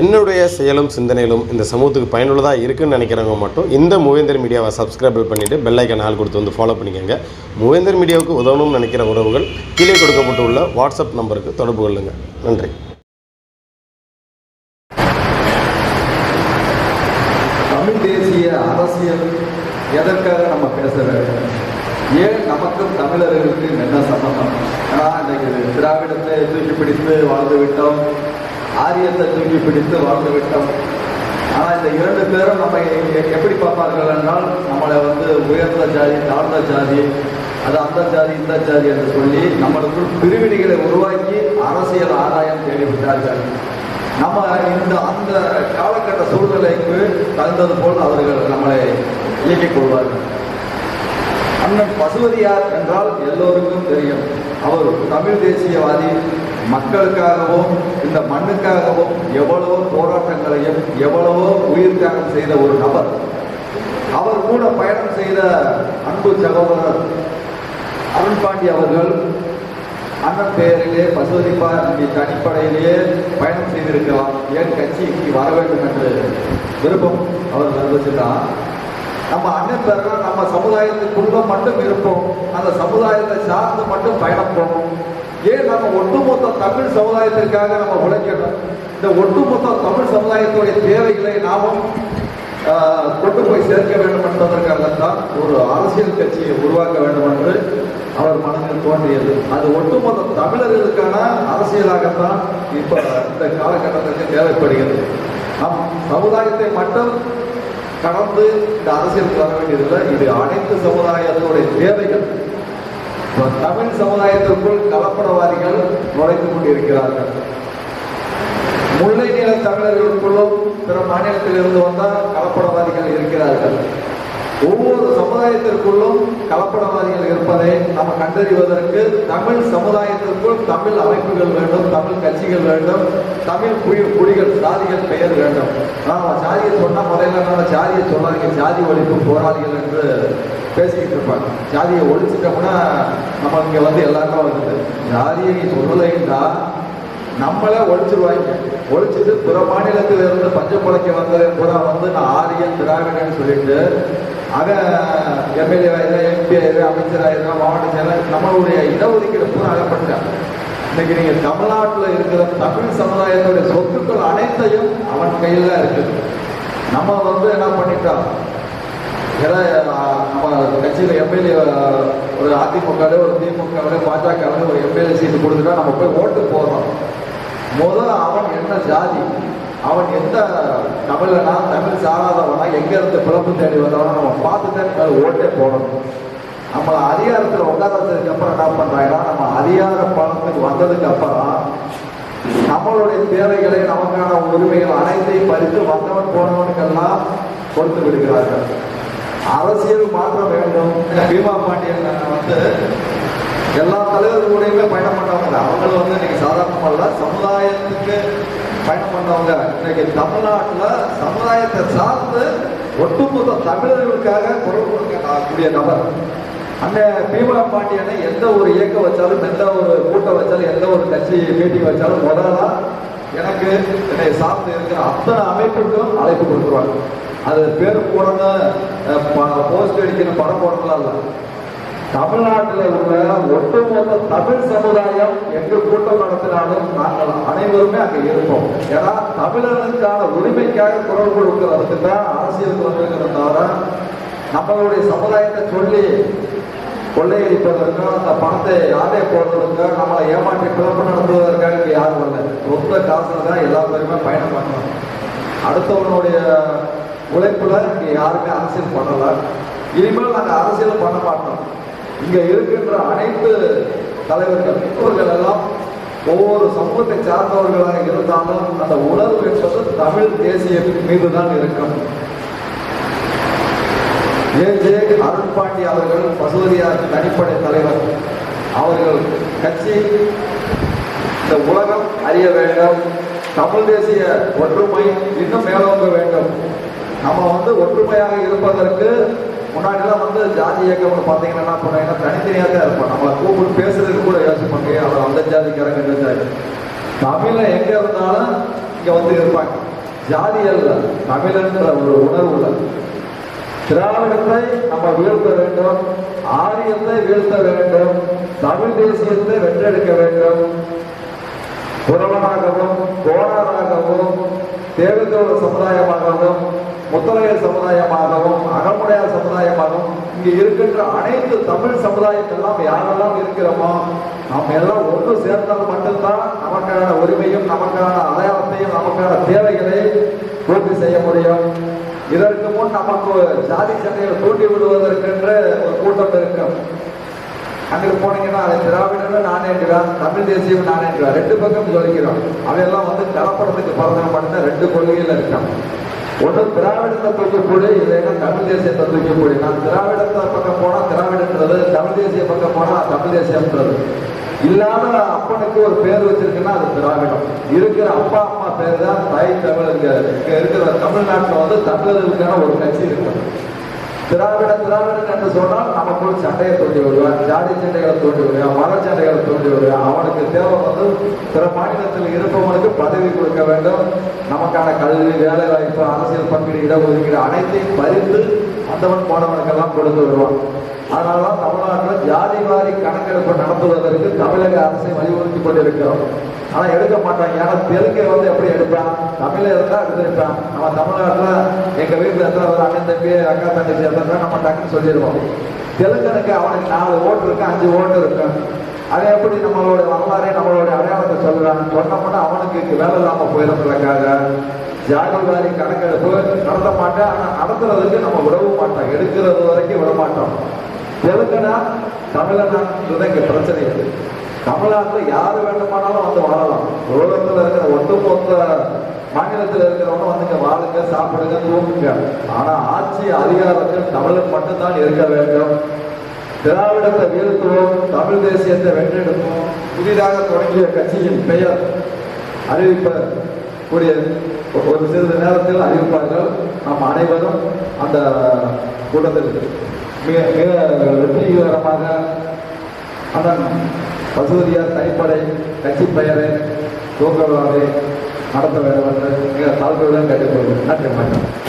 என்னுடைய செயலும் சிந்தனையிலும் இந்த சமூகத்துக்கு பயனுள்ளதாக இருக்குன்னு நினைக்கிறவங்க மட்டும் இந்த மூவேந்தர் மீடியாவை சப்ஸ்கிரைப் பண்ணிவிட்டு பெல்லைக்கன் ஆள் கொடுத்து வந்து ஃபாலோ பண்ணிக்கோங்க. மூவேந்தர் மீடியாவுக்கு உதவணும்னு நினைக்கிற உறவுகள் கீழே கொடுக்கப்பட்டுள்ள வாட்ஸ்அப் நம்பருக்கு தொடர்பு கொள்ளுங்கள் நன்றி. தமிழ் தேசிய அரசியல் எதற்காக நம்ம பேச வேண்டும்? ஏன் நமக்கும் தமிழர்களுக்கு என்ன சம்பந்தம்? ஏன்னா இன்றைக்கு திராவிடத்தை தூக்கி பிடித்து வாழ்ந்து விட்டோம் ஆரியத்தை தூக்கி பிடித்து வாழ்ந்து விட்டோம். ஆனால் இந்த இரண்டு பேரும் நம்ம எப்படி பார்ப்பார்கள் என்றால் நம்மளை வந்து உயர்ந்த ஜாதி தாழ்ந்த ஜாதி அது அந்த ஜாதி இந்த ஜாதி என்று சொல்லி நம்மளுக்குள் பிரிவினைகளை உருவாக்கி அரசியல் ஆதாயம் தேடிவிட்டார்கள். நம்ம இந்த அந்த காலகட்ட சூழ்நிலைக்கு தகுந்தது போல் அவர்கள் நம்மளை இயக்கிக் கொள்வார்கள். அண்ணன் பசுவதியார் என்றால் எல்லோருக்கும் தெரியும். அவர் தமிழ் தேசியவாதி மக்களுக்காகவும் இந்த மண்ணுக்காகவும் எவ்வளவோ போராட்டங்களையும் எவ்வளவோ உயிர் தியாகம் செய்த ஒரு நபர் அவர் கூட பயணம் செய்த அன்பு சகோதரர் அருண்பாண்டி அவர்கள் அண்ணன் பெயரிலே பசுவதிப்பா பாண்டி தனிப்படையிலேயே பயணம் செய்திருக்கலாம். ஏன் கட்சிக்கு வர வேண்டும் என்று விருப்பம் அவர் தெரிவிச்சுட்டான் நம்ம அண்ணன் பேரெல்லாம் நம்ம சமுதாயத்துக்குள்ள மட்டும் இருப்போம். அந்த சமுதாயத்தை சார்ந்து மட்டும் பயணப்போம் ஏன் நம்ம ஒட்டுமொத்த தமிழ் சமுதாயத்திற்காக நம்ம உழைக்கணும் இந்த ஒட்டுமொத்த தமிழ் சமுதாயத்துடைய தேவைகளை நாமும் கொண்டு போய் சேர்க்க வேண்டும் என்பதற்காகத்தான் ஒரு அரசியல் கட்சியை உருவாக்க வேண்டும் என்று அவர் மனதில் தோன்றியது. அது ஒட்டுமொத்த தமிழர்களுக்கான அரசியலாகத்தான் இப்ப இந்த காலகட்டத்திற்கு தேவைப்படுகிறது. நம் சமுதாயத்தை மட்டும் கடந்து இந்த அரசியலுக்கு வர வேண்டியதில்லை. இது அனைத்து சமுதாயத்துடைய தேவைகள். தமிழ் சமுதாயத்திற்குள் கலப்படவாதிகள் நுழைந்து கொண்டிருக்கிறார்கள். முல்லை நில தமிழர்களுக்குள்ளும் பிற மாநிலத்தில் இருந்து வந்தால் கலப்படவாதிகள் இருக்கிறார்கள். ஒவ்வொரு சமுதாயத்திற்குள்ளும் கலப்படவாதிகள் இருப்பதை நம்ம கண்டறிவதற்கு தமிழ் சமுதாயத்திற்குள் தமிழ் அமைப்புகள் வேண்டும் தமிழ் கட்சிகள் வேண்டும் தமிழ் குடி புலிகள் சாதிகள் பெயர் வேண்டும். நாம் ஜாதியை சொன்னா முதல்ல நம்ம சாதியை சொல்லாதீங்க ஜாதி ஒழிப்பு போராளிகள் என்று பேசிக்கிட்டு இருப்பாங்க. ஜாதியை ஒழிச்சிட்டோம்னா நம்ம இங்கே வந்து எல்லாருக்கும் வருது. ஜாதியை நீ சொல்லலைன்னா நம்மளே ஒழிச்சிருவாங்க. ஒழிச்சிட்டு பிற மாநிலத்தில் இருந்து பஞ்ச குலைக்க வந்தது பூரா வந்து நான் ஆரியன் திராவிடன் சொல்லிட்டு அவன் எம்எல்ஏ ஆயிரம் எம்பி ஆயிரம் அமைச்சர் ஆயிரம் மாவட்ட செயலர் நம்மளுடைய இடஒதுக்கீடு பூரா அகப்பட்டான் இன்னைக்கு நீங்க தமிழ்நாட்டில் இருக்கிற தமிழ் சமுதாயத்துடைய சொத்துக்கள் அனைத்தையும் அவன் கையில் தான் இருக்குது நம்ம வந்து என்ன பண்ணிட்டோம்? ஏன்னா நம்ம கட்சியில் எம்எல்ஏ ஒரு அதிமுகவே ஒரு திமுகவே பாஜகவே ஒரு எம்எல்ஏ சீட்டு கொடுத்துட்டா நம்ம போய் ஓட்டு போடுறோம். முதல்ல அவன் என்ன ஜாதி? அவன் எந்த தமிழனா தமிழ் சாராதவனா எங்கேருந்து பிறப்பு தேடி வந்தவனா நம்ம பார்த்துட்டு மேல ஓட்டே போடணும். நம்ம அதிகாரத்தில் உட்காரத்துக்கு அப்புறம் என்ன பண்ணுறாங்கன்னா நம்ம அதிகார பணத்துக்கு வந்ததுக்கு அப்புறம் நம்மளுடைய தேவைகளை நமக்கான உரிமைகள் அனைத்தையும் பறித்து வந்தவன் போனவனுக்கெல்லாம் கொடுத்து விடுகிறார்கள். அரசியல் மாற்றம் வேண்டும். பீமா பாண்டியன் வந்து எல்லா தலைவர்களுடையுமே பயணம் பண்ணவங்க அவங்களும் வந்து இன்னைக்கு சாதாரணமல்ல சமுதாயத்துக்கு பயணம் பண்ணவங்க இன்னைக்கு தமிழ்நாட்டில் சமுதாயத்தை சார்ந்து ஒட்டுமொத்த தமிழர்களுக்காக குரல் கொடுக்கக்கூடிய நபர். அந்த பீமா பாண்டியனை எந்த ஒரு இயக்கம் வச்சாலும் எந்த ஒரு கூட்டம் வச்சாலும் எந்த ஒரு கட்சி மீட்டிங் வச்சாலும் முதலாக எனக்கு என்னை சார்ந்து இருக்கிற அத்தனை அமைப்புக்கும் அழைப்பு கொடுத்துருவாங்க. அது பேர் போடணும் போஸ்ட் அடிக்கணும் படம் போடலாம் இல்லை தமிழ்நாட்டில் உள்ள ஒட்டுமொத்த தமிழ் சமுதாயம் எங்கு கூட்டம் நடத்தினாலும் நாங்கள் அனைவருமே அங்கே இருப்போம். ஏன்னா தமிழர்களுக்கான உரிமைக்காக குரல் கொடுக்கிறதுக்கு தான் அரசியல் வந்திருக்கிறத தவிர நம்மளுடைய சமுதாயத்தை சொல்லி கொள்ளையடிப்பதற்கும் அந்த பணத்தை யாரே போடுறதுக்கோ நம்மளை ஏமாற்றி பிளப்பு நடத்துவதற்காக இங்கே யாரும் வரல சொந்த காசுல தான் எல்லா பேருமே பயணம் பண்ணணும். அடுத்தவனுடைய உழைப்புல இங்கே யாருமே அரசியல் பண்ணல. இனிமேல் நாங்கள் அரசியல் பண்ண மாட்டோம். இங்க இருக்கின்ற அனைத்து தலைவர்கள் இவர்கள் எல்லாம் ஒவ்வொரு சமூகத்தை சார்ந்தவர்களாக இருந்தாலும் அந்த உணர்வு என்பது தமிழ் தேசிய மீது தான் இருக்கும். ஏஜே அருண் பாண்டி அவர்கள் பசுவதியார் தனிப்படை தலைவர். அவர்கள் கட்சி இந்த உலகம் அறிய வேண்டும். தமிழ் தேசிய ஒற்றுமை இன்னும் மேலோங்க வேண்டும். நம்ம வந்து ஒற்றுமையாக இருப்பதற்கு முன்னாடிலாம் வந்து ஜாதி இயக்கம்னு பார்த்தீங்கன்னா என்ன பண்ணாங்கன்னா தனித்தனியாக தான் இருப்போம். நம்மளை கூப்பிட்டு பேசுறதுக்கு கூட யோசிப்பாங்க. அவர் அந்த ஜாதிக்காரங்க இந்த ஜாதி. தமிழை எங்கே இருந்தாலும் இங்கே வந்து இருப்பாங்க. ஜாதி அல்ல தமிழன்ற ஒரு உணர்வுல திராவிடத்தை நம்ம வீழ்த்த வேண்டும் ஆரியத்தை வீழ்த்த வேண்டும் தமிழ் தேசியத்தை வென்றெடுக்க வேண்டும். புரவனாகவும் கோணராகவும் தேவதோட சமுதாயமாகவும் முத்தரையர் சமுதாயமாகவும் அகமுடையார் சமுதாயமாகவும் இங்கே இருக்கின்ற அனைத்து தமிழ் சமுதாயத்தெல்லாம் யாரெல்லாம் இருக்கிறோமோ நாம் எல்லாம் ஒன்று சேர்ந்தால் மட்டும்தான் நமக்கான உரிமையும் நமக்கான அடையாளத்தையும் நமக்கான தேவைகளை பூர்த்தி செய்ய முடியும். இதற்கு முன் நமக்கு ஜாதி சண்டையில் தூண்டி விடுவதற்கென்ற ஒரு கூட்டம் இருக்கும். அங்கே போனீங்கன்னா அதை திராவிடன்னு நானேன்றான் தமிழ் தேசியம் நானேன்றான் ரெண்டு பக்கம் சொல்லிக்கிறோம் அவையெல்லாம் வந்து கலப்படத்துக்கு பிறந்தவன் மட்டும் ரெண்டு கொள்கையில் இருக்கான் ஒன்று திராவிடத்தை தூக்கி இல்லைன்னா தமிழ் தேசியத்தை தூக்கி நான் திராவிடத்தை பக்கம் போனால் திராவிடன்றது தமிழ் தேசிய பக்கம் போனால் தமிழ் தேசியம்ன்றது. இல்லாத அப்பனுக்கு ஒரு பேர் வச்சிருக்குன்னா அது திராவிடம். இருக்கிற அப்பா அம்மா பேர் தான் தாய் தமிழ் இங்க இருக்கிற தமிழ்நாட்டில் வந்து தமிழர்களுக்கான ஒரு கட்சி இருக்கு திராவிட திராவிடன் என்று சொன்னால் நமக்குள் சண்டையை தோண்டி வருவான் ஜாதி சண்டைகளை தோண்டி வருவான் மர சண்டைகளை தோண்டி வருவான் அவனுக்கு தேவை வந்து பிற மாநிலத்தில் இருப்பவனுக்கு பதவி கொடுக்க வேண்டும். நமக்கான கல்வி வேலை வாய்ப்பு அரசியல் பங்கீடு இடஒதுக்கீடு அனைத்தையும் பறித்து வந்தவன் போனவனுக்கெல்லாம் கொடுத்து வருவான். அதனால தமிழ்நாட்டில் ஜாதி வாரி கணக்கெடுப்பு நடத்துவதற்கு தமிழக அரசை வலியுறுத்தி கொண்டிருக்கிறோம். ஆனால் எடுக்க மாட்டாங்க. ஏன்னா தெலுங்கை வந்து எப்படி எடுப்பான்? தமிழை இருந்தால் எடுத்துருப்பான் நம்ம தமிழ்நாட்டில் எங்கள் வீட்டில் எத்தனை ஒரு அண்ணன் தம்பி அக்கா தங்கச்சி எத்தனை நம்ம டக்குன்னு சொல்லிடுவோம். தெலுங்கனுக்கு அவனுக்கு நாலு ஓட்டு இருக்கு அஞ்சு ஓட்டு இருக்கு. அதை எப்படி நம்மளோட வரலாறே நம்மளோட அடையாளத்தை சொல்கிறான் சொன்னோம்னா அவனுக்கு வேலை இல்லாமல் போயிடுறதுக்காக ஜாகிரதாரி கணக்கெடுப்பு நடத்த மாட்டேன். ஆனால் நடத்துறதுக்கு நம்ம விடவும் மாட்டோம். எடுக்கிறது வரைக்கும் விட மாட்டோம் தெலுங்கனா தமிழனான்றது இங்கே பிரச்சனை இல்லை தமிழ்நாட்டில் யார் வேண்டுமானாலும் வந்து வாழலாம். உலகத்தில் இருக்கிற ஒட்டுமொத்த மாநிலத்தில் இருக்கிறவங்க வந்து இங்கே வாழுங்க சாப்பிடுங்க தூங்குங்க. ஆனால் ஆட்சி அதிகாரத்தில் தமிழன் மட்டும்தான் இருக்க வேண்டும். திராவிடத்தை வீழ்த்துவோம் தமிழ் தேசியத்தை வென்றெடுப்போம். புதிதாக தொடங்கிய கட்சியின் பெயர் அறிவிப்ப கூடிய ஒரு சிறிது நேரத்தில் அறிவிப்பார்கள். நாம் அனைவரும் அந்த கூட்டத்தில் மிக மிக வெற்றிகரமாக அதன் பசூரியார் தனிப்படை கட்சி பெயரை துவக்க நடத்த வேண்டும் என்று மிக தாழ்வுடன் கேட்டுக்கொள்கிறேன். நன்றி வணக்கம்.